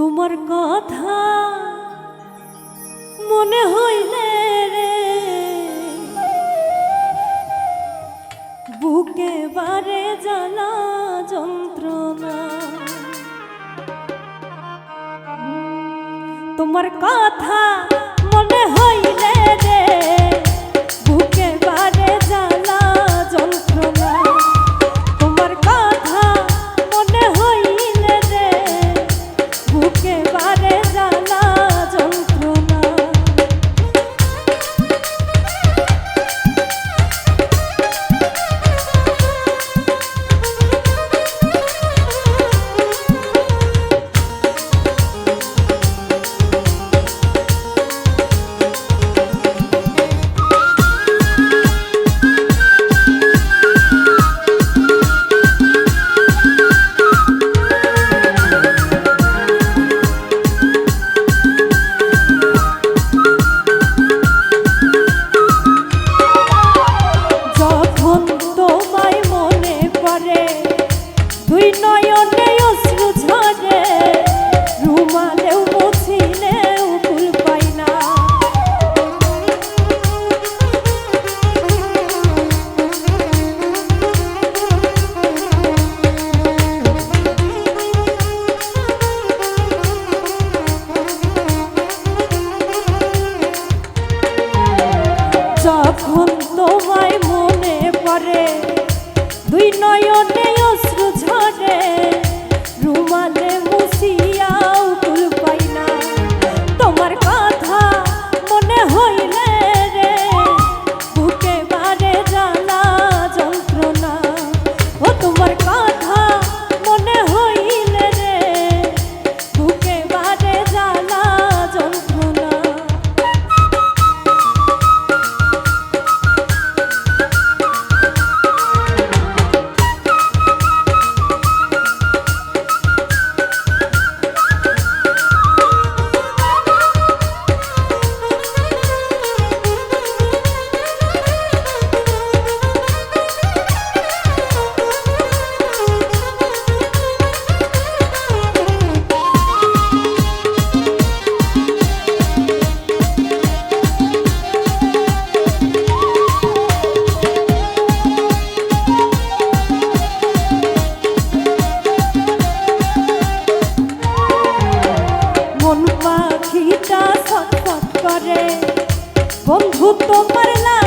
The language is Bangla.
তোমার কথা মনে হইলে রে। বুকে বারে জ্বালা যন্ত্রণা। তোমার কথা মনে হয় যখন তোমায় মনে পড়ে দুই নয়নে পারে বন্ধু তোমার না